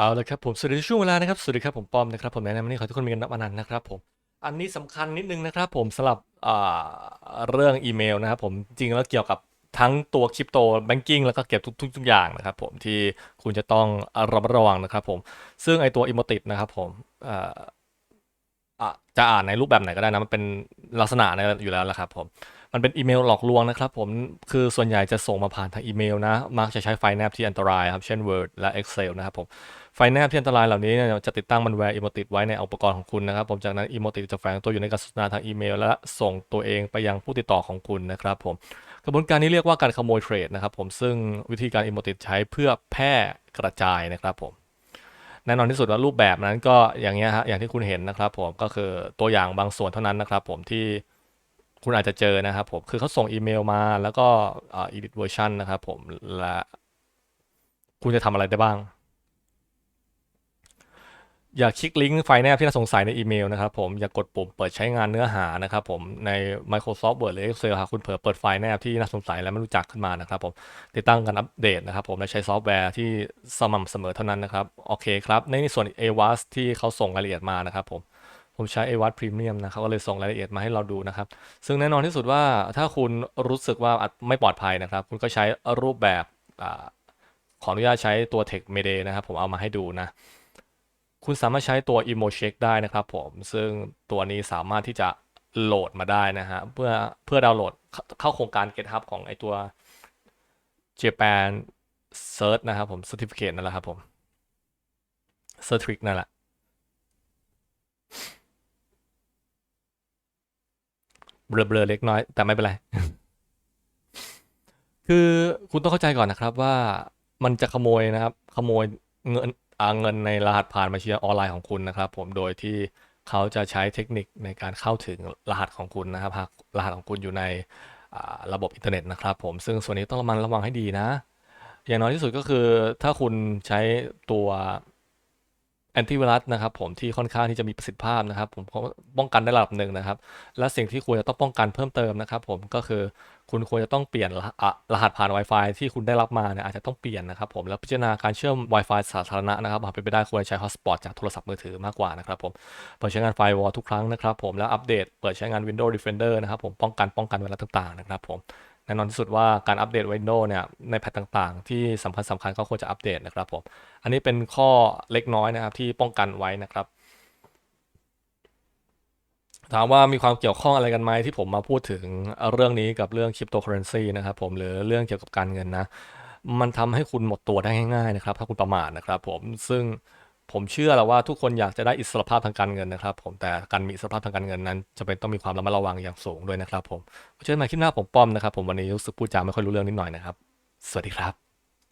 เอาละครับผมสวัสดีช่วงเวลานะครับสวัสดีครับผมปอมนะครับผมแนะนำวันนี้ขอทุกคนมีกันนับอนันต์นะครับผมอันนี้สำคัญนิดนึงนะครับผมสำหรับเรื่องอีเมลนะครับผมจริงแล้วเกี่ยวกับทั้งตัวคริปโตแบงกิ้งแล้วก็เก็บทุกทุกทุกอย่างนะครับผมที่คุณจะต้องระมัดระวังนะครับผมซึ่งไอตัวอิโมติดนะครับผมจะอ่านในรูปแบบไหนก็ได้นะมันเป็นลักษณะอยู่แล้วแหละครับผมมันเป็นอีเมลหลอกลวงนะครับผม คือส่วนใหญ่จะส่งมาผ่านทางอีเมลนะ มักจะใช้ไฟล์แนบที่อันตรายครับ เช่น Word และ Excel นะครับผม ไฟล์แนบที่อันตรายเหล่านี้เนี่ยจะติดตั้งมันแวร์อีโมติดไว้ในอุปกรณ์ของคุณนะครับผมจากนั้นอีโมติดจะแฝงตัวอยู่ในการสนทนาทางอีเมล และส่งตัวเองไปยังผู้ติดต่อของคุณนะครับผมกระบวนการนี้เรียกว่าการขโมยเทรดนะครับผมซึ่งวิธีการอีโมติดใช้เพื่อแพร่กระจายนะครับผมแน่นอนที่สุดว่ารูปแบบนั้นก็อย่างเงี้ยฮะอย่างที่คุณเห็นนะครับผมก็คือตัวอย่างบางส่วนเท่านั้นนะครับผมที่คุณอาจจะเจอนะครับผมคือเขาส่งอีเมลมาแล้วก็อ่า edit version นะครับผมและคุณจะทำอะไรได้บ้าง อย่าคลิกลิงก์ไฟล์แนบที่น่าสงสัยในอีเมลนะครับผมอย่ากดปุ่มเปิดใช้งานเนื้อหานะครับผมใน Microsoft Word หรือ Excel หากคุณเผลอเปิดไฟล์แนบที่น่าสงสัยและไม่รู้จักขึ้นมานะครับผมติดตั้งการอัปเดตนะครับผมและใช้ซอฟต์แวร์ที่สม่ำเสมอเท่านั้นนะครับโอเคครับในส่วน AWAS ที่เขาส่งรายละเอียดมานะครับผมผมใช้ AWAS Premium นะครับก็เลยส่งรายละเอียดมาให้เราดูนะครับ ซึ่งแน่นอนที่สุดว่าถ้าคุณรู้สึกว่าอาจไม่ปลอดภัยนะครับ คุณก็ใช้รูปแบบอขออนุญาตใช้ตัว Text Mayday นะครับผมเอามาให้ดูนะ คุณสามารถใช้ตัว Emo Check ได้นะครับผมซึ่งตัวนี้สามารถที่จะโหลดมาได้นะฮะเพื่อเพื่อดาวน์โหลดเข้าเข้าโครงการ GitHub ของไอตัว Japan Cert นะครับผม Certificate นั่นแหละครับผม Certificate นั่นแหละเบลอๆเล็กน้อย แต่ไม่เป็นไร คือคุณต้องเข้าใจก่อนนะครับว่ามันจะขโมยนะครับ ขโมยเงิน เงินในรหัสผ่านบัญชีออนไลน์ของคุณนะครับผมโดยที่เขาจะใช้เทคนิคในการเข้าถึงรหัสของคุณนะครับหากรหัสของคุณอยู่ในระบบอินเทอร์เน็ตนะครับผมซึ่งส่วนนี้ต้องระมัดระวังให้ดีนะ อย่างน้อยที่สุดก็คือถ้าคุณใช้ตัว แอนตี้ไวรัสนะครับผมที่ค่อนข้างที่จะมีประสิทธิภาพนะครับ ผมป้องกันได้ระดับหนึ่งนะครับ และสิ่งที่ควรจะต้องป้องกันเพิ่มเติมนะครับ ผมก็คือคุณควรจะต้องเปลี่ยนรหัสอะรหัสผ่าน Wi-Fi ที่คุณได้รับมาเนี่ยอาจจะต้องเปลี่ยนนะครับผมแล้วพิจารณาการเชื่อม Wi-Fi สาธารณะนะครับหากเป็นไปได้ควรใช้ Hotspot จากโทรศัพท์มือถือมากกว่านะครับผมเปิดใช้งาน Firewall ทุกครั้งนะครับผมแล้วอัปเดตเปิดใช้งาน Windows Defender นะครับผมป้องกันป้องกันไวรัสต่างๆนะครับผม แน่นอนที่สุดว่าการอัปเดต Windows เนี่ยในแพทต่างๆ ที่สำคัญสำคัญก็ควรจะอัปเดตนะครับผม อันนี้เป็นข้อเล็กน้อยนะครับที่ป้องกันไว้นะครับ ถามว่ามีความเกี่ยวข้องอะไรกันไหมที่ผมมาพูดถึงเรื่องนี้กับเรื่องคริปโตเคอเรนซีนะครับผมหรือเรื่องเกี่ยวกับการเงินนะ มันทำให้คุณหมดตัวได้ง่ายๆนะครับ ถ้าคุณประมาทนะครับผมซึ่ง ผมเชื่อแล้วว่าทุกคนอยากจะได้อิสรภาพทางการเงินนะครับ ผมแต่การมีอิสรภาพทางการเงินนั้นจะเป็นต้องมีความระมัดระวังอย่างสูงด้วยนะครับผมเชิญมาคลิปหน้าผมป้อมนะครับ ผมวันนี้รู้สึกพูดจาไม่ค่อยรู้เรื่องนิดหน่อยนะครับ สวัสดีครับ